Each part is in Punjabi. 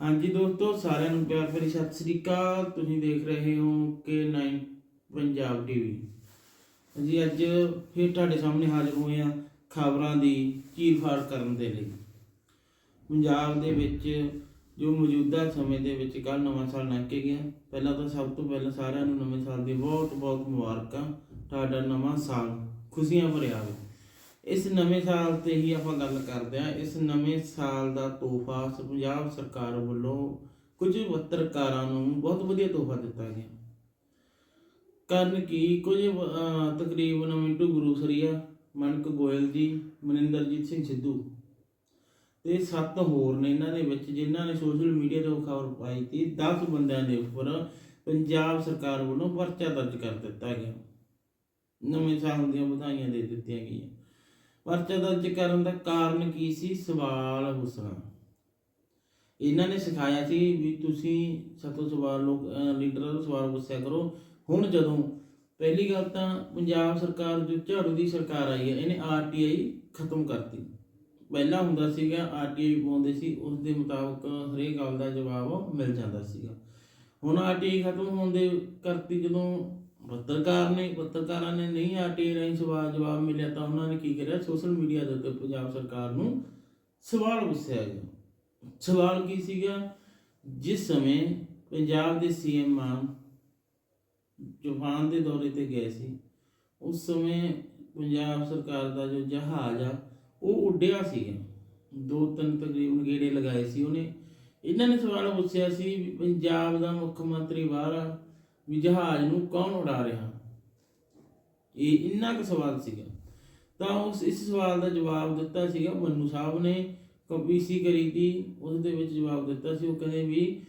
ਹਾਂਜੀ ਦੋਸਤੋ, ਸਾਰਿਆਂ ਨੂੰ ਪਿਆਰ ਭਰੀ ਸਤਿ ਸ੍ਰੀ ਅਕਾਲ। ਤੁਸੀਂ ਦੇਖ ਰਹੇ ਹੋ ਕਿ 9 ਪੰਜਾਬ ਟੀਵੀ ਜੀ ਅੱਜ ਫਿਰ ਤੁਹਾਡੇ ਸਾਹਮਣੇ ਹਾਜ਼ਰ ਹੋਏ ਆ ਖਬਰਾਂ ਦੀ ਚੀਰਫਾੜ ਕਰਨ ਦੇ ਲਈ। ਪੰਜਾਬ ਦੇ ਵਿੱਚ ਜੋ ਮੌਜੂਦਾ ਸਮੇਂ ਦੇ ਵਿੱਚ ਕੱਲ ਨਵਾਂ ਸਾਲ ਲੰਘ ਕੇ ਗਿਆ। ਪਹਿਲਾਂ ਤਾਂ ਸਭ ਤੋਂ ਪਹਿਲਾਂ ਸਾਰਿਆਂ ਨੂੰ ਨਵੇਂ ਸਾਲ ਦੀ ਬਹੁਤ ਬਹੁਤ ਮੁਬਾਰਕਾਂ। ਤੁਹਾਡਾ ਨਵਾਂ ਸਾਲ ਖੁਸ਼ੀਆਂ ਭਰਿਆ ਹੋਵੇ ਇਸ ਨਵੇਂ ਸਾਲ ਤੇ ਹੀ ਆਪਾਂ ਗੱਲ ਕਰਦੇ ਹਾਂ। ਇਸ ਨਵੇਂ ਸਾਲ ਦਾ ਤੋਹਫਾ ਪੰਜਾਬ ਸਰਕਾਰ ਵੱਲੋਂ ਕੁਝ ਪੱਤਰਕਾਰਾਂ ਨੂੰ ਬਹੁਤ ਵਧੀਆ ਤੋਹਫਾ ਦਿੱਤਾ ਗਿਆ। ਕਰਨ ਕੀ ਕੁਝ ਤਕਰੀਬਨ ਮਿੰਟੂ ਗੁਰੂਸਰੀਆ, ਮਨਕ ਗੋਇਲ ਜੀ, ਮਨਿੰਦਰਜੀਤ ਸਿੰਘ ਸਿੱਧੂ ਤੇ ਸੱਤ ਹੋਰ ਨੇ ਇਹਨਾਂ ਦੇ ਵਿੱਚ ਜਿਨ੍ਹਾਂ ਨੇ ਸੋਸ਼ਲ ਮੀਡੀਆ ਤੇ ਖਬਰ ਪਾਈ ਸੀ। 10 ਬੰਦਿਆਂ ਦੇ ਉੱਪਰ ਪੰਜਾਬ ਸਰਕਾਰ ਵੱਲੋਂ ਪਰਚਾ ਦਰਜ ਕਰ ਦਿੱਤਾ ਗਿਆ। ਨਵੇਂ ਸਾਲ ਦੀਆਂ ਵਧਾਈਆਂ ਦੇ ਦਿੱਤੀਆਂ ਗਈਆਂ। ਪਰਚਾ ਦਰਜ ਕਰਨ ਦਾ ਕਾਰਨ ਕੀ ਸੀ? ਸਵਾਲ ਹੁਸਨਾ। ਇਹਨਾਂ ਨੇ ਸਿਖਾਇਆ ਸੀ ਵੀ ਤੁਸੀਂ ਸਤੋ ਸਵਾਲ ਲੋਕ ਲੀਡਰਾਂ ਤੋਂ ਸਵਾਲ ਪੁੱਛਿਆ ਕਰੋ। ਹੁਣ ਜਦੋਂ ਪਹਿਲੀ ਗੱਲ ਤਾਂ ਪੰਜਾਬ ਸਰਕਾਰ ਜੋ ਝਾੜੂ ਦੀ ਸਰਕਾਰ ਆਈ ਹੈ, ਇਹਨੇ ਆਰਟੀਆਈ ਖਤਮ ਕਰਤੀ। ਪਹਿਲਾਂ ਹੁੰਦਾ ਸੀਗਾ ਆਰਟੀਆਈ ਪਾਉਂਦੇ ਸੀ ਉਸ ਦੇ ਮੁਤਾਬਕ ਹਰੇਕ ਗੱਲ ਦਾ ਜਵਾਬ ਮਿਲ ਜਾਂਦਾ ਸੀਗਾ। ਹੁਣ ਆਰਟੀਆਈ ਖਤਮ ਹੋਣ ਦੇ ਕਰਤੀ ਜਦੋਂ ਪੱਤਰਕਾਰ ਨੇ, ਪੱਤਰਕਾਰਾਂ ਨੇ ਨਹੀਂ ਆਰਟੀਆਈ ਰਾਹੀਂ ਸਵਾਲ ਜਵਾਬ ਮਿਲਿਆ ਤਾਂ ਉਹਨਾਂ ਨੇ ਕੀ ਕਰਿਆ? ਸੋਸ਼ਲ ਮੀਡੀਆ ਦੇ ਉੱਤੇ ਪੰਜਾਬ ਸਰਕਾਰ ਨੂੰ ਸਵਾਲ ਪੁੱਛਿਆ ਗਿਆ। ਸਵਾਲ ਕੀ ਸੀਗਾ? ਜਿਸ ਸਮੇਂ ਪੰਜਾਬ ਦੇ ਸੀਐਮ ਮਾਨ ਜਪਾਨ ਦੇ ਦੌਰੇ ਤੇ ਗਏ ਸੀ, ਉਸ ਸਮੇਂ ਪੰਜਾਬ ਸਰਕਾਰ ਦਾ ਜੋ ਜਹਾਜ਼ ਆ, ਉਹ ਉੱਡਿਆ ਸੀਗਾ। ਦੋ ਤਿੰਨ ਤਕਰੀਬਨ ਗੇੜੇ ਲਗਾਏ ਸੀ ਉਹਨੇ। ਇਹਨਾਂ ਨੇ ਸਵਾਲ ਪੁੱਛਿਆ ਸੀ ਵੀ ਪੰਜਾਬ ਦਾ ਮੁੱਖ ਮੰਤਰੀ ਬਾਹਰ ਆ ਵੀ ਜਹਾਜ਼ ਨੂੰ ਕੌਣ ਉਡਾ ਰਿਹਾ? ਇਹ ਇੰਨਾ ਕੁ ਸਵਾਲ ਸੀਗਾ। ਤਾਂ ਉਸ, ਇਸ ਸਵਾਲ ਦਾ ਜਵਾਬ ਦਿੱਤਾ ਸੀਗਾ ਮੰਨੂ ਸਾਹਿਬ ਨੇ। ਕਪੀਸੀ ਕਰੀ ਤੀ ਉਸ ਦੇ ਵਿੱਚ ਜਵਾਬ ਦਿੱਤਾ ਸੀ, ਉਹ ਕਹਿੰਦੇ ਵੀ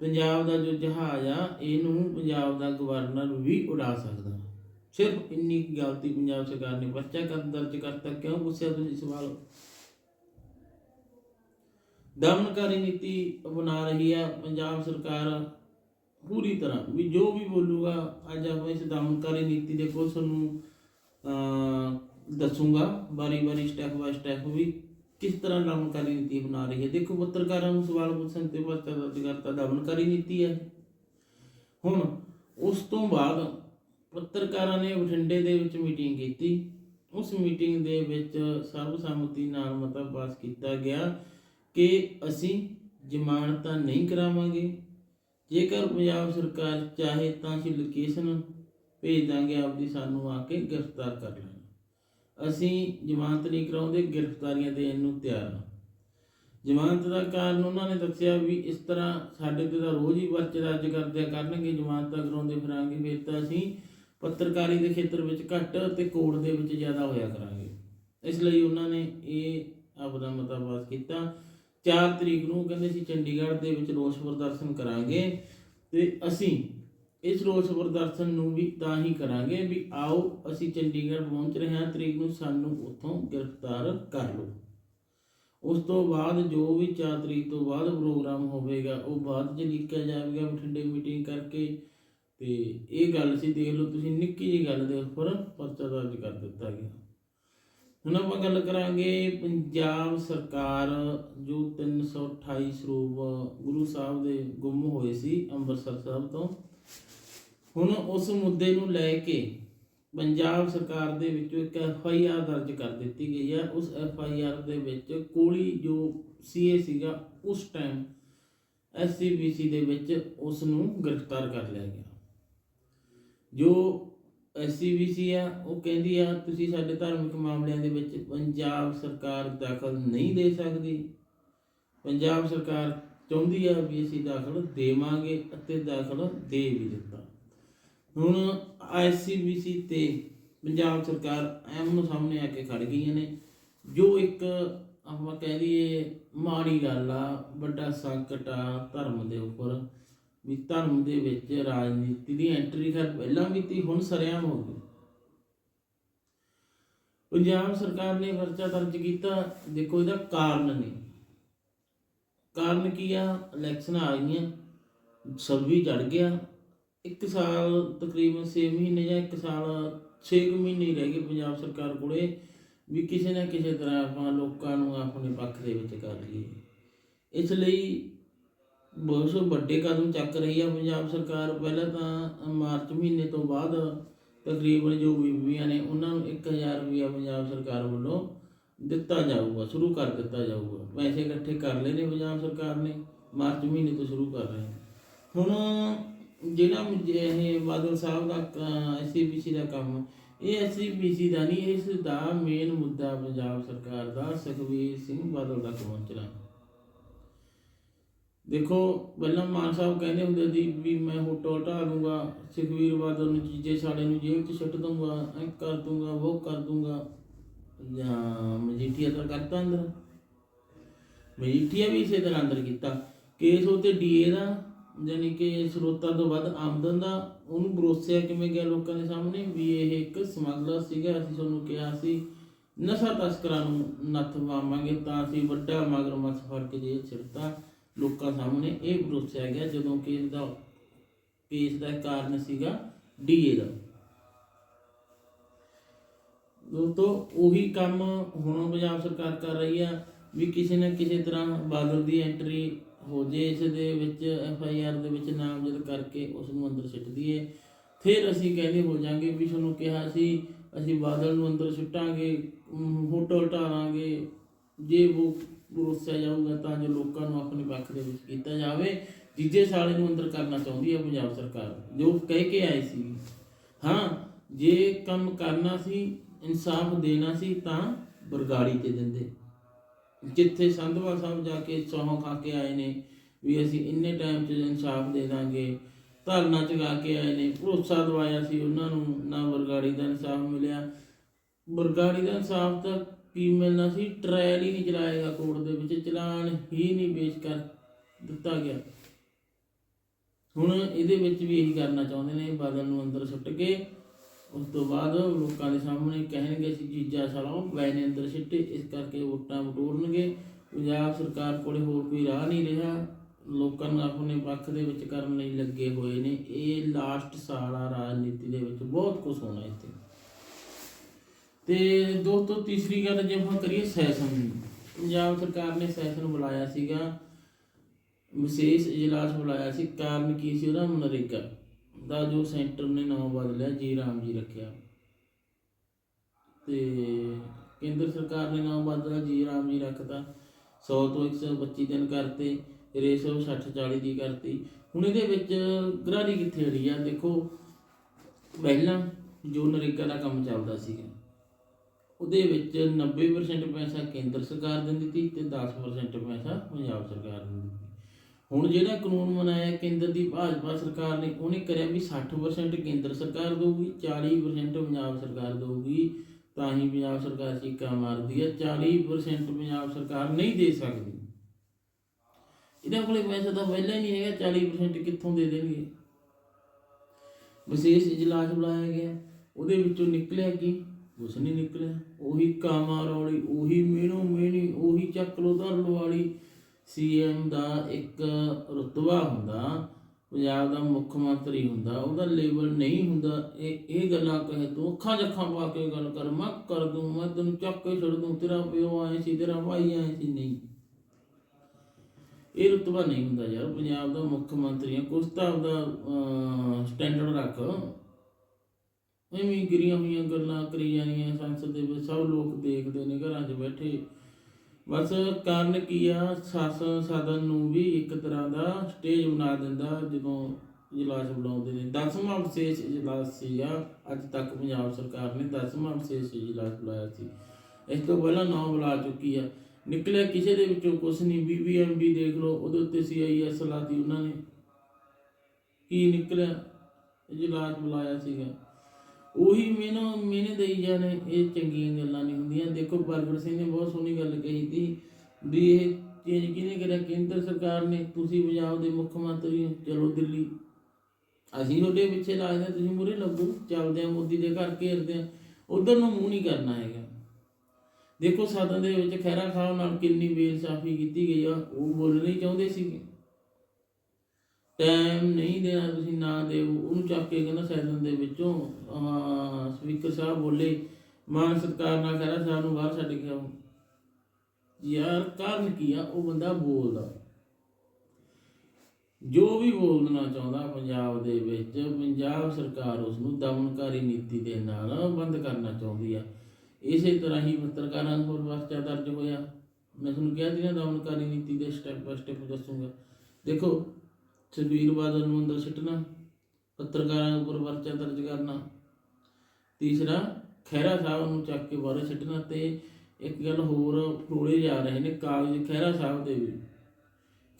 ਪੰਜਾਬ ਦਾ ਜੋ ਜਹਾਜ਼ ਆ, ਇਹਨੂੰ ਪੰਜਾਬ ਦਾ ਗਵਰਨਰ ਵੀ ਉਡਾ ਸਕਦਾ। ਸਿਰਫ ਇੰਨੀ ਗਲਤੀ ਪੰਜਾਬ ਸਰਕਾਰ ਨੇ ਪਰਚਾ ਕਰ, ਦਰਜ ਕਰਤਾ ਕਿਉਂ ਪੁੱਛਿਆ ਤੁਸੀਂ ਸਵਾਲ? ਦਮਨਕਾਰੀ ਨੀਤੀ ਅਪਣਾ ਰਹੀ ਹੈ। ਪੰਜਾਬ ਸਰਕਾਰ ਪੂਰੀ ਤਰ੍ਹਾਂ ਵੀ ਜੋ ਵੀ ਬੋਲੂਗਾ ਅੱਜ ਆਪਾਂ ਇਸ ਦਾਮਨਕਾਰੀ ਨੀਤੀ ਦੇ ਕੋਲ ਨੂੰ ਅਹ, ਦੱਸੂਗਾ ਬਾਰੀ ਬਾਰੀ ਸਟੈਪ ਬਾਈ ਸਟੈਪ ਵੀ ਕਿਸ ਤਰ੍ਹਾਂ ਦਮਨਕਾਰੀ ਨੀਤੀ ਬਣਾ ਰਹੀ ਹੈ। ਦੇਖੋ ਪੱਤਰਕਾਰਾਂ ਨੂੰ ਸਵਾਲ ਪੁੱਛਣ ਤੇ ਪਰਚਾ ਦਰਜ ਕਰਤਾ ਦਮਨਕਾਰੀ ਨੀਤੀ ਹੈ। ਹੁਣ ਉਸ ਤੋਂ ਬਾਅਦ ਪੱਤਰਕਾਰਾਂ ਨੇ ਬਠਿੰਡੇ ਦੇ ਵਿੱਚ ਮੀਟਿੰਗ ਕੀਤੀ। ਉਸ ਮੀਟਿੰਗ ਦੇ ਵਿੱਚ ਸਰਬਸੰਮਤੀ ਨਾਲ ਮਤਾ ਪਾਸ ਕੀਤਾ ਗਿਆ ਕਿ ਅਸੀਂ ਜ਼ਮਾਨਤਾਂ ਨਹੀਂ ਕਰਾਵਾਂਗੇ। ਜੇਕਰ ਪੰਜਾਬ ਸਰਕਾਰ ਚਾਹੇ ਤਾਂ ਅਸੀਂ ਲੋਕੇਸ਼ਨ ਭੇਜ ਦਾਂਗੇ, ਆਪਦੀ ਸਾਨੂੰ ਆ ਕੇ ਗ੍ਰਿਫਤਾਰ ਕਰ ਲੈਣ ਅਸੀਂ ਜ਼ਮਾਨਤ ਨਹੀਂ ਕਰਾਉਂਦੇ, ਗ੍ਰਿਫਤਾਰੀਆਂ ਦੇਣ ਨੂੰ ਤਿਆਰ ਹਾਂ। ਜ਼ਮਾਨਤ ਦਾ ਕਾਰਨ ਉਹਨਾਂ ਨੇ ਦੱਸਿਆ ਵੀ ਇਸ ਤਰ੍ਹਾਂ ਸਾਡੇ ਤੇ ਤਾਂ ਰੋਜ਼ ਹੀ ਪਰਚੇ ਦਰਜ ਕਰਦੇ ਕਰਨਗੇ, ਜ਼ਮਾਨਤਾਂ ਕਰਾਉਂਦੇ ਫਿਰਾਂਗੇ, ਫਿਰ ਤਾਂ ਅਸੀਂ ਪੱਤਰਕਾਰੀ ਦੇ ਖੇਤਰ ਵਿੱਚ ਘੱਟ ਤੇ ਕੋਰਟ ਦੇ ਵਿੱਚ ਜ਼ਿਆਦਾ ਹੋਇਆ ਕਰਾਂਗੇ। ਇਸ ਲਈ ਉਹਨਾਂ ਨੇ ਇਹ ਆਪਦਾ ਮਤਾ ਪਾਸ ਕੀਤਾ। 4 ਤਰੀਕ ਨੂੰ ਕਹਿੰਦੇ ਸੀ ਚੰਡੀਗੜ੍ਹ ਦੇ ਵਿੱਚ ਰੋਸ ਪ੍ਰਦਰਸ਼ਨ ਕਰਾਂਗੇ ਤੇ ਅਸੀਂ ਇਸ ਰੋਸ ਪ੍ਰਦਰਸ਼ਨ ਨੂੰ ਵੀ ਤਾਂ ਹੀ ਕਰਾਂਗੇ ਵੀ ਆਓ ਅਸੀਂ ਚੰਡੀਗੜ੍ਹ ਪਹੁੰਚ ਰਹੇ ਹਾਂ ਤਰੀਕ ਨੂੰ ਸਾਨੂੰ ਉੱਥੋਂ ਗ੍ਰਿਫਤਾਰ ਕਰ ਲਓ। ਉਸ ਤੋਂ ਬਾਅਦ ਜੋ ਵੀ 4 ਤਰੀਕ ਤੋਂ ਬਾਅਦ ਪ੍ਰੋਗਰਾਮ ਹੋਵੇਗਾ ਉਹ ਬਾਅਦ ਚ ਲਿਖਿਆ ਜਾਵੇਗਾ ਬਠਿੰਡੇ ਮੀਟਿੰਗ ਕਰਕੇ ਤੇ ਇਹ ਗੱਲ ਸੀ ਦੇਖ ਲਓ ਤੁਸੀਂ ਨਿੱਕੀ ਜਿਹੀ ਗੱਲ ਦੇ ਉੱਪਰ ਪਰਚਾ ਦਰਜ ਕਰ ਦਿੱਤਾ ਗਿਆ। ਹੁਣ ਆਪਾਂ ਗੱਲ ਕਰਾਂਗੇ ਪੰਜਾਬ ਸਰਕਾਰ ਜੋ 328 ਸਰੂਪ ਗੁਰੂ ਸਾਹਿਬ ਦੇ ਗੁੰਮ ਹੋਏ ਸੀ ਅੰਮ੍ਰਿਤਸਰ ਸਾਹਿਬ ਤੋਂ, ਹੁਣ ਉਸ ਮੁੱਦੇ ਨੂੰ ਲੈ ਕੇ ਪੰਜਾਬ ਸਰਕਾਰ ਦੇ ਵਿੱਚੋਂ ਇੱਕ ਐਫ ਆਈ ਆਰ ਦਰਜ ਕਰ ਦਿੱਤੀ ਗਈ ਹੈ। ਉਸ ਐਫ ਆਈ ਆਰ ਦੇ ਵਿੱਚ ਕੋਲੀ ਜੋ ਸੀਏ ਸੀਗਾ, ਉਸ ਟਾਈਮ ਐਸਸੀਬੀਸੀ ਦੇ ਵਿੱਚ ਉਸ ਨੂੰ ਗ੍ਰਿਫਤਾਰ ਕਰ ਲਿਆ ਗਿਆ। ਜੋ ਐਸਸੀਬੀਸੀ ਆ, ਉਹ ਕਹਿੰਦੀ ਆ, ਤੁਸੀਂ ਸਾਡੇ ਧਾਰਮਿਕ ਮਾਮਲਿਆਂ ਦੇ ਵਿੱਚ ਪੰਜਾਬ ਸਰਕਾਰ ਦਖਲ ਨਹੀਂ ਦੇ ਸਕਦੀ। ਪੰਜਾਬ ਸਰਕਾਰ ਚਾਹੁੰਦੀ ਆ ਵੀ ਅਸੀਂ ਦਾਖਲ ਦੇਵਾਂਗੇ ਅਤੇ ਦਾਖਲ ਦੇ ਵੀ ਦਿੱਤਾ। ਹੁਣ ਆਈਸੀਬੀਸੀ ਤੇ ਪੰਜਾਬ ਸਰਕਾਰ ਐਮ ਸਾਹਮਣੇ ਆ ਕੇ ਖੜ ਗਈਆਂ ਨੇ। ਜੋ ਇੱਕ ਆਪਾਂ ਕਹਿ ਲਈਏ ਮਾੜੀ ਗੱਲ ਆ, ਵੱਡਾ ਸੰਕਟ ਆ ਧਰਮ ਦੇ ਉੱਪਰ। ਵੀ ਧਰਮ ਦੇ ਵਿੱਚ ਰਾਜਨੀਤੀ ਦੀ ਐਂਟਰੀ ਖੈਰ ਪਹਿਲਾਂ ਵੀ ਤੀ, ਹੁਣ ਸਰਿਆਮ ਹੋ ਗਈ। ਪੰਜਾਬ ਸਰਕਾਰ ਨੇ ਪਰਚਾ ਦਰਜ ਕੀਤਾ, ਦੇਖੋ ਇਹਦਾ ਕਾਰਨ ਨਹੀਂ ਕਾਰਨ ਕੀ ਆ? ਇਲੈਕਸ਼ਨ ਆ ਗਈਆਂ ਸਭ ਵੀ ਚੜ ਗਿਆ। ਇੱਕ ਸਾਲ, ਤਕਰੀਬਨ 6 ਮਹੀਨੇ ਜਾਂ ਇੱਕ ਸਾਲ 6 ਮਹੀਨੇ ਰਹਿ ਗਏ ਪੰਜਾਬ ਸਰਕਾਰ ਕੋਲੇ, ਵੀ ਕਿਸੇ ਨਾ ਕਿਸੇ ਤਰ੍ਹਾਂ ਆਪਾਂ ਲੋਕਾਂ ਨੂੰ ਆਪਣੇ ਪੱਖ ਦੇ ਵਿੱਚ ਕਰ ਲਈਏ। ਇਸ ਲਈ ਬਹੁਤ ਵੱਡੇ ਕਦਮ ਚੱਕ ਰਹੀ ਆ ਪੰਜਾਬ ਸਰਕਾਰ। ਪਹਿਲਾਂ ਤਾਂ ਮਾਰਚ ਮਹੀਨੇ ਤੋਂ ਬਾਅਦ ਤਕਰੀਬਨ ਜੋ ਬੀਬੀਆਂ ਨੇ ਉਹਨਾਂ ਨੂੰ 1000 ਰੁਪਇਆ ਪੰਜਾਬ ਸਰਕਾਰ ਵੱਲੋਂ ਦਿੱਤਾ ਜਾਊਗਾ, ਸ਼ੁਰੂ ਕਰ ਦਿੱਤਾ ਜਾਊਗਾ। ਪੈਸੇ ਇਕੱਠੇ ਕਰ ਲਏ ਨੇ ਪੰਜਾਬ ਸਰਕਾਰ ਨੇ, ਮਾਰਚ ਮਹੀਨੇ ਤੋਂ ਸ਼ੁਰੂ ਕਰ ਰਹੇ ਨੇ। ਹੁਣ ਜਿਹੜਾ ਇਹ ਬਾਦਲ ਸਾਹਿਬ ਦਾ ਐਸਸੀਬੀਸੀ ਦਾ ਕੰਮ, ਇਹ ਐਸਸੀਬੀਸੀ ਦਾ ਨਹੀਂ, ਇਸ ਦਾ ਮੇਨ ਮੁੱਦਾ ਪੰਜਾਬ ਸਰਕਾਰ ਦਾ ਸੁਖਬੀਰ ਸਿੰਘ ਬਾਦਲ ਤੱਕ ਪਹੁੰਚਣਾ ਦੇਖੋ, ਪਹਿਲਾਂ ਮਾਨ ਸਾਹਿਬ ਕਹਿੰਦੇ ਹੁੰਦੇ ਸੀ ਵੀ ਮੈਂ ਹੋਟਲ ਢਾ ਦੂੰਗਾ ਸੁਖਬੀਰ ਬਾਦਲ ਨੂੰ ਚੀਜ਼ੇ ਸਾਲੇ ਨੂੰ ਜੇਲ੍ਹ 'ਚ ਛੱਡ ਦੂੰਗਾ, ਐ ਕਰ ਦੂੰਗਾ, ਉਹ ਕਰ ਦੂੰਗਾ। ਜਾਂ ਮਜੀਠੀਆ ਤਾਂ ਕਰਤਾ ਅੰਦਰ। ਮਜੀਠੀਆ ਵੀ ਇਸੇ ਤਰ੍ਹਾਂ ਅੰਦਰ ਕੀਤਾ। ਕੇਸ ਉਹ ਤੇ ਡੀਏ ਦਾ ਯਾਨੀ ਕਿ ਸਰੋਤਾਂ ਤੋਂ ਵੱਧ ਆਮਦਨ ਦਾ, ਉਹਨੂੰ ਬਰੋਸਿਆ ਕਿਵੇਂ ਗਿਆ ਲੋਕਾਂ ਦੇ ਸਾਹਮਣੇ? ਵੀ ਇਹ ਇੱਕ ਸਮਗਲਰ ਸੀਗਾ, ਅਸੀਂ ਤੁਹਾਨੂੰ ਕਿਹਾ ਸੀ, ਨਸ਼ਾ ਤਸਕਰਾਂ ਨੂੰ ਨੱਥ ਪਾਵਾਂਗੇ ਤਾਂ ਅਸੀਂ ਵੱਡਾ ਮਗਰਮੱਛ ਫੜ ਕੇ ਜੇ ਛਿੜਤਾ ਲੋਕਾਂ ਸਾਹਮਣੇ ਇਹ ਬਰੋਸਿਆ ਗਿਆ ਜਦੋਂ ਕਿ ਇਹਦਾ ਕੇਸ ਦਾ ਕਾਰਨ ਸੀਗਾ ਡੀਏ ਦਾ। ਦੋਸਤੋ ਉਹੀ ਕੰਮ ਹੁਣ ਪੰਜਾਬ ਸਰਕਾਰ ਕਰ ਰਹੀ ਆ ਵੀ ਕਿਸੇ ਨਾ ਕਿਸੇ ਤਰ੍ਹਾਂ ਬਾਦਲ ਦੀ ਐਂਟਰੀ ਹੋ ਜੇ ਇਸ ਦੇ ਵਿੱਚ ਐਫ ਆਈ ਆਰ ਦੇ ਵਿੱਚ ਨਾਮਜ਼ਦ ਕਰਕੇ ਉਸ ਨੂੰ ਅੰਦਰ ਸਿੱਟ ਦਈਏ। ਫਿਰ ਅਸੀਂ ਕਹਿੰਦੇ ਹੋ ਜਾਾਂਗੇ ਵੀ ਤੁਹਾਨੂੰ ਕਿਹਾ ਸੀ ਅਸੀਂ ਬਾਦਲ ਨੂੰ ਅੰਦਰ ਸੁੱਟਾਂਗੇ ਅਮ, ਹੋਟਲ ਢਾਵਾਂਗੇ ਜੇ ਉਹ ਰੋਸਿਆ ਜਾਊਗਾ ਤਾਂ ਜੋ ਲੋਕਾਂ ਨੂੰ ਆਪਣੇ ਪੱਖ ਦੇ ਵਿੱਚ ਕੀਤਾ ਜਾਵੇ। ਜਿੱਜੇ ਸਾਲੇ ਨੂੰ ਅੰਦਰ ਕਰਨਾ ਚਾਹੁੰਦੀ ਹੈ ਪੰਜਾਬ ਸਰਕਾਰ। ਜੋ ਕਹਿ ਕੇ ਆਏ ਸੀ। ਹਾਂ, ਜੇ ਕੰਮ ਕਰਨਾ ਸੀ, ਇਨਸਾਫ ਦੇਣਾ ਸੀ ਤਾਂ ਬਰਗਾੜੀ ਤੇ ਦਿੰਦੇ। ਜਿੱਥੇ ਸੰਧਵਾ ਸਾਹਿਬ ਜਾ ਕੇ ਸੌਂ ਖਾ ਕੇ ਆਏ ਨੇ, ਵੀ ਅਸੀਂ ਇੰਨੇ ਟਾਈਮ 'ਚ ਇਨਸਾਫ ਦੇ ਦਾਂਗੇ। ਧਰਨਾ ਚਗਾ ਕੇ ਆਏ ਨੇ, ਭਰੋਸਾ ਦਵਾਇਆ ਸੀ ਉਹਨਾਂ ਨੂੰ, ਨਾ ਬਰਗਾੜੀ ਦਾ ਇਨਸਾਫ ਮਿਲਿਆ। ਬਰਗਾੜੀ ਦਾ ਇਨਸਾਫ ਤਾਂ ਕੀ ਮਿਲਣਾ ਸੀ? ਟ੍ਰਾਇਲ ਹੀ ਨਹੀਂ ਚਲਾਏਗਾ ਕੋਰਟ ਦੇ ਵਿੱਚ, ਚਲਾਨ ਹੀ ਨਹੀਂ ਪੇਸ਼ ਕਰ ਦਿੱਤਾ ਗਿਆ। ਹੁਣ ਇਹਦੇ ਵਿੱਚ ਵੀ ਇਹੀ ਕਰਨਾ ਚਾਹੁੰਦੇ ਨੇ, ਬਾਦਲ ਨੂੰ ਅੰਦਰ ਸੁੱਟ ਕੇ, ਉਸ ਤੋਂ ਬਾਅਦ ਲੋਕਾਂ ਦੇ ਸਾਹਮਣੇ ਕਹਿਣਗੇ ਅਸੀਂ ਜੀਜਾ ਸਾਲਾ ਵੈਨੇ ਅੰਦਰ ਸਿੱਟੇ, ਇਸ ਕਰਕੇ ਵੋਟਾਂ ਵਟੋਰਨਗੇ। ਪੰਜਾਬ ਸਰਕਾਰ ਕੋਲੇ ਹੋਰ ਕੋਈ ਰਾਹ ਨਹੀਂ ਰਿਹਾ। ਲੋਕਾਂ ਨੂੰ ਆਪਣੇ ਪੱਖ ਦੇ ਵਿੱਚ ਕਰਨ ਲਈ ਲੱਗੇ ਹੋਏ ਨੇ। ਇਹ ਲਾਸਟ ਸਾਲ ਆ, ਰਾਜਨੀਤੀ ਦੇ ਵਿੱਚ ਬਹੁਤ ਕੁਝ ਹੋਣਾ ਇੱਥੇ। ਤੇ ਦੋਸਤੋ, ਤੀਸਰੀ ਗੱਲ ਜੇ ਆਪਾਂ ਕਰੀਏ ਸੈਸ਼ਨ ਦੀ, ਪੰਜਾਬ ਸਰਕਾਰ ਨੇ ਸੈਸ਼ਨ ਬੁਲਾਇਆ ਸੀਗਾ, ਵਿਸ਼ੇਸ਼ ਇਜਲਾਸ ਬੁਲਾਇਆ ਸੀ, ਕਾਰਨ ਕੀ ਸੀ ਉਹਦਾ? ਮਨਰੇਗਾ ਦਾ ਜੋ ਸੈਂਟਰ ਨੇ ਨਾਮ ਬਦਲਿਆ, ਜੀ ਰਾਮ ਜੀ ਰੱਖਿਆ। ਤੇ ਕੇਂਦਰ ਸਰਕਾਰ ਨੇ ਨਾਮ ਬਦਲਿਆ, ਜੀ ਰਾਮ ਜੀ ਰੱਖਤਾ। 100 ਤੋਂ 125 ਦਿਨ ਕਰਤੇ, ਰੇਸ਼ੋ 60 40 ਦੀ ਕਰਤੀ। ਹੁਣ ਇਹਦੇ ਵਿੱਚ ਗਰਾਰੀ ਕਿੱਥੇ ਅੜੀ ਆ? ਦੇਖੋ, ਪਹਿਲਾਂ ਜੋ ਨਰੇਗਾ ਦਾ ਕੰਮ ਚੱਲਦਾ ਸੀਗਾ ਉਹਦੇ ਵਿੱਚ 90% ਪੈਸਾ ਕੇਂਦਰ ਸਰਕਾਰ ਦਿੰਦੀ ਸੀ ਤੇ 10% ਪੈਸਾ ਪੰਜਾਬ ਸਰਕਾਰ ਦਿੰਦੀ ਸੀ ਹੁਣ ਜਿਹੜਾ ਕਾਨੂੰਨ ਬਣਾਇਆ ਕੇਂਦਰ ਦੀ, ਭਾਜਪਾ ਸਰਕਾਰ ਨੇ, ਉਹਨੇ ਕਰਿਆ ਵੀ 60% ਕੇਂਦਰ ਸਰਕਾਰ ਦੇਊਗੀ 40% ਪੰਜਾਬ ਸਰਕਾਰ ਦੇਊਗੀ, ਤਾਂ ਹੀ ਪੰਜਾਬ ਸਰਕਾਰ ਚੀਕਾ ਮਾਰਦੀ ਹੈ 40% ਪੰਜਾਬ ਸਰਕਾਰ ਨਹੀਂ ਦੇ ਸਕਦੀ। ਇਹਨਾਂ ਕੋਲੇ ਪੈਸਾ ਤਾਂ ਪਹਿਲਾਂ ਹੀ ਨਹੀਂ ਹੈਗਾ 40% ਕਿੱਥੋਂ ਦੇ ਦੇਣਗੇ? ਵਿਸ਼ੇਸ਼ ਇਜਲਾਸ ਬੁਲਾਇਆ ਗਿਆ, ਉਹਦੇ ਵਿੱਚੋਂ ਨਿਕਲਿਆ ਕਿ? ਕੁਛ ਨਹੀਂ ਨਿਕਲਿਆ। ਉਹੀ ਕਾਮਾ ਰੌਲੀ, ਉਹੀ ਮੀਣੋ ਮੀਣੀ, ਉਹੀ ਚੱਕ ਲੋ ਧਰ ਲੋ ਵਾਲੀ ਸੀਐਮ ਦਾ ਇੱਕ ਰੁਤਬਾ ਹੁੰਦਾ, ਪੰਜਾਬ ਦਾ ਮੁੱਖ ਮੰਤਰੀ ਹੁੰਦਾ, ਉਹਦਾ ਲੈਵਲ ਨਹੀਂ ਹੁੰਦਾ। ਇਹ ਇਹ ਗੱਲਾਂ ਕਹੇ ਤੂੰ, ਅੱਖਾਂ ਜੱਖਾਂ ਪਾ ਕੇ ਗੱਲ ਕਰ, ਮੈਂ ਕਰ ਦੂੰ, ਮੈਂ ਤੈਨੂੰ ਚੱਕ ਕੇ ਛੱਡ ਦੂੰ, ਤੇਰਾ ਪਿਓ ਆਏ ਸੀ, ਤੇਰਾ ਭਾਈ ਆਏ ਸੀ, ਨਹੀਂ। ਇਹ ਰੁਤਬਾ ਨਹੀਂ ਹੁੰਦਾ ਯਾਰ, ਪੰਜਾਬ ਦਾ ਮੁੱਖ ਮੰਤਰੀ ਆ, ਕੁਛ ਤਾਂ ਆਪਦਾ ਸਟੈਂਡਰਡ ਰੱਖ। ਐਵੇਂ ਗਿਰੀਆਂ ਹੋਈਆਂ ਗੱਲਾਂ ਕਰੀ ਜਾਂਦੀਆਂ ਸੰਸਦ ਦੇ ਵਿੱਚ, ਸਭ ਲੋਕ ਦੇਖਦੇ ਨੇ, ਘਰਾਂ 'ਚ ਬੈਠੇ। ਬਸ ਕਾਰਨ ਕੀ ਆ? ਸ਼ਾਸਨ ਸਦਨ ਨੂੰ ਵੀ ਇੱਕ ਤਰ੍ਹਾਂ ਦਾ ਸਟੇਜ ਬਣਾ ਦਿੰਦਾ ਜਦੋਂ ਇਜਲਾਸ ਬੁਲਾਉਂਦੇ ਨੇ। 10ਵਾਂ ਵਿਸ਼ੇਸ਼ ਇਜਲਾਸ ਸੀਗਾ, ਅੱਜ ਤੱਕ ਪੰਜਾਬ ਸਰਕਾਰ ਨੇ 10ਵਾਂ ਵਿਸ਼ੇਸ਼ ਇਜਲਾਸ ਬੁਲਾਇਆ ਸੀ। ਇਸ ਤੋਂ ਪਹਿਲਾਂ ਨੌ ਬੁਲਾ ਚੁੱਕੀ ਆ। ਨਿਕਲਿਆ ਕਿਸੇ ਦੇ ਵਿੱਚੋਂ ਕੁਛ ਨਹੀਂ। ਬੀਬੀਐਮਬੀ ਦੇਖ ਲਓ, ਉਹਦੇ ਉੱਤੇ ਸੀਆਈਐਸ ਲਾਤੀ ਉਹਨਾਂ ਨੇ। ਕੀ ਨਿਕਲਿਆ? ਇਜਲਾਸ ਬੁਲਾਇਆ ਸੀਗਾ। ਉਹੀ ਮੈਨੂੰ ਮੈਨੇ ਦਈ ਜਾਣੇ ਇਹ ਚੰਗੀਆਂ ਗੱਲਾਂ ਨਹੀਂ ਹੁੰਦੀਆਂ। ਦੇਖੋ ਬਰਗੜ ਸਿੰਘ ਨੇ ਬਹੁਤ ਸੋਹਣੀ ਗੱਲ ਕਹੀ ਸੀ ਵੀ ਇਹ ਚੇਂਜ ਕਿਹਨੇ ਕਰਿਆ? ਕੇਂਦਰ ਸਰਕਾਰ ਨੇ। ਤੁਸੀਂ ਪੰਜਾਬ ਦੇ ਮੁੱਖ ਮੰਤਰੀ ਹੋ ਚਲੋ ਦਿੱਲੀ। ਅਸੀਂ ਤੁਹਾਡੇ ਪਿੱਛੇ ਲੱਗਦੇ ਹਾਂ, ਤੁਸੀਂ ਮੂਰੇ ਲੱਗੋ। ਚੱਲਦੇ ਆ ਮੋਦੀ ਦੇ ਘਰ ਘੇਰਦੇ ਆ ਉਧਰ ਨੂੰ ਮੂੰਹ ਨਹੀਂ ਕਰਨਾ ਹੈਗਾ। ਦੇਖੋ ਸਦਨ ਦੇ ਵਿੱਚ ਖੈਰਾ ਖਾਨ ਨਾਲ ਕਿੰਨੀ ਬੇਇਨਸਾਫੀ ਕੀਤੀ ਗਈ ਆ ਉਹ ਬੋਲਣੀ ਚਾਹੁੰਦੇ ਸੀਗੇ। ਟਾਈਮ ਨਹੀਂ ਦੇਣਾ ਤੁਸੀਂ, ਨਾ ਦੇਵੋ ਉਹਨੂੰ ਚੱਕ ਕੇ ਕਹਿੰਦਾ ਸੈਸ਼ਨ ਦੇ ਵਿੱਚੋਂ ਆਹ ਸਪੀਕਰ ਸਾਹਿਬ ਬੋਲੇ, ਮਾਨ ਸਤਕਾਰ ਨਾਲ ਖੈਰਾ ਸਾਹਿਬ ਬਾਹਰ ਛੱਡ ਕੇ ਯਾਰ, ਕਾਰਨ ਕੀ ਆ? ਉਹ ਬੰਦਾ ਬੋਲਦਾ। ਜੋ ਵੀ ਬੋਲਣਾ ਚਾਹੁੰਦਾ ਪੰਜਾਬ ਦੇ ਵਿੱਚ, ਪੰਜਾਬ ਸਰਕਾਰ ਉਸ ਨੂੰ ਦਮਨਕਾਰੀ ਨੀਤੀ ਦੇ ਨਾਲ ਬੰਦ ਕਰਨਾ ਚਾਹੁੰਦੀ ਆ। ਇਸੇ ਤਰ੍ਹਾਂ ਹੀ ਪੱਤਰਕਾਰਾਂ ਕੋਲ ਪਰਚਾ ਦਰਜ ਹੋਇਆ। ਮੈਂ ਤੁਹਾਨੂੰ ਕਿਹਾ ਸੀ ਨਾ, ਦਮਨਕਾਰੀ ਨੀਤੀ ਦੇ ਸਟੈਪ ਬਾਈ ਸਟੈਪ ਦੱਸੂਗਾ। ਦੇਖੋ ਸੁਖਬੀਰ ਬਾਦਲ ਨੂੰ ਅੰਦਰ ਸਿੱਟਣਾ, ਪੱਤਰਕਾਰਾਂ ਉੱਪਰ ਪਰਚਾ ਦਰਜ ਕਰਨਾ। ਤੀਸਰਾ, ਖਹਿਰਾ ਸਾਹਿਬ ਨੂੰ ਚੱਕ ਕੇ ਬਾਹਰ ਸਿੱਟਣਾ ਤੇ ਇੱਕ ਗੱਲ ਹੋਰ ਫਰੋਲੇ ਜਾ ਰਹੇ ਨੇ, ਕਾਗਜ਼ ਖਹਿਰਾ ਸਾਹਿਬ ਦੇ ਵੀ।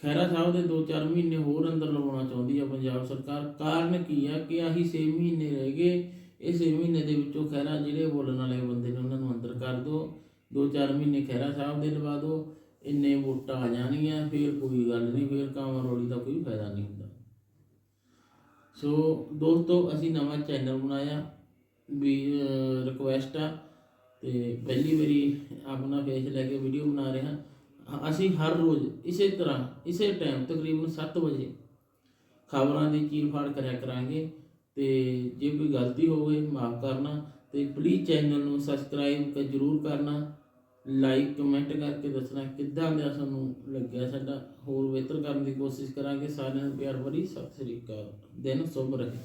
ਖਹਿਰਾ ਸਾਹਿਬ ਦੇ 2-4 ਮਹੀਨੇ ਹੋਰ ਅੰਦਰ ਲਵਾਉਣਾ ਚਾਹੁੰਦੀ ਆ ਪੰਜਾਬ ਸਰਕਾਰ। ਕਾਰਨ ਕੀ ਆ ਕਿ ਆਹੀ 6 ਮਹੀਨੇ ਰਹਿ ਗਏ, ਇਹ 6 ਮਹੀਨੇ ਦੇ ਵਿੱਚੋਂ ਖਹਿਰਾ ਜਿਹੜੇ ਬੋਲਣ ਵਾਲੇ ਬੰਦੇ ਨੇ, ਉਹਨਾਂ ਨੂੰ ਅੰਦਰ ਕਰ ਦਿਓ। 2-4 ਮਹੀਨੇ ਖਹਿਰਾ ਸਾਹਿਬ ਦੇ ਲਵਾ ਦਿਓ। ਇੰਨੇ ਵੋਟਾਂ ਆ ਜਾਣਗੀਆਂ, ਫਿਰ ਕੋਈ ਗੱਲ ਨਹੀਂ, ਫਿਰ ਕਾਮਾ ਰੋੜੀ ਦਾ ਕੋਈ ਫਾਇਦਾ ਨਹੀਂ ਹੁੰਦਾ। ਸੋ ਦੋਸਤੋ, ਅਸੀਂ ਨਵਾਂ ਚੈਨਲ ਬਣਾਇਆ, ਵੀ ਰਿਕੁਐਸਟ ਆ, ਤੇ ਪਹਿਲੀ ਵਾਰੀ ਆਪਣਾ ਫੇਸ ਲੈ ਕੇ ਵੀਡੀਓ ਬਣਾ ਰਹੇ। ਹਾਂ ਅਸੀਂ ਹਰ ਰੋਜ਼ ਇਸੇ ਤਰ੍ਹਾਂ, ਇਸੇ ਟਾਈਮ ਤਕਰੀਬਨ 7 ਵਜੇ ਖਬਰਾਂ ਦੀ ਚੀਰ ਫਾੜ ਕਰਿਆ ਕਰਾਂਗੇ। ਤੇ ਜੇ ਕੋਈ ਗਲਤੀ ਹੋਵੇ, ਮਾਫ ਕਰਨਾ। ਤੇ ਪਲੀਜ਼ ਚੈਨਲ ਨੂੰ ਸਬਸਕ੍ਰਾਈਬ ਜ਼ਰੂਰ ਕਰਨਾ। ਲਾਈਕ ਕਮੈਂਟ ਕਰਕੇ ਦੱਸਣਾ ਕਿੱਦਾਂ ਦਾ ਸਾਨੂੰ ਲੱਗਿਆ ਸਾਡਾ ਹੋਰ ਬਿਹਤਰ ਕਰਨ ਦੀ ਕੋਸ਼ਿਸ਼ ਕਰਾਂਗੇ। ਸਾਰਿਆਂ ਨੂੰ ਪਿਆਰ ਭਰੀ ਸਤਿ ਸ੍ਰੀ ਅਕਾਲ। ਦਿਨ ਸ਼ੁਭ ਰਹੇ।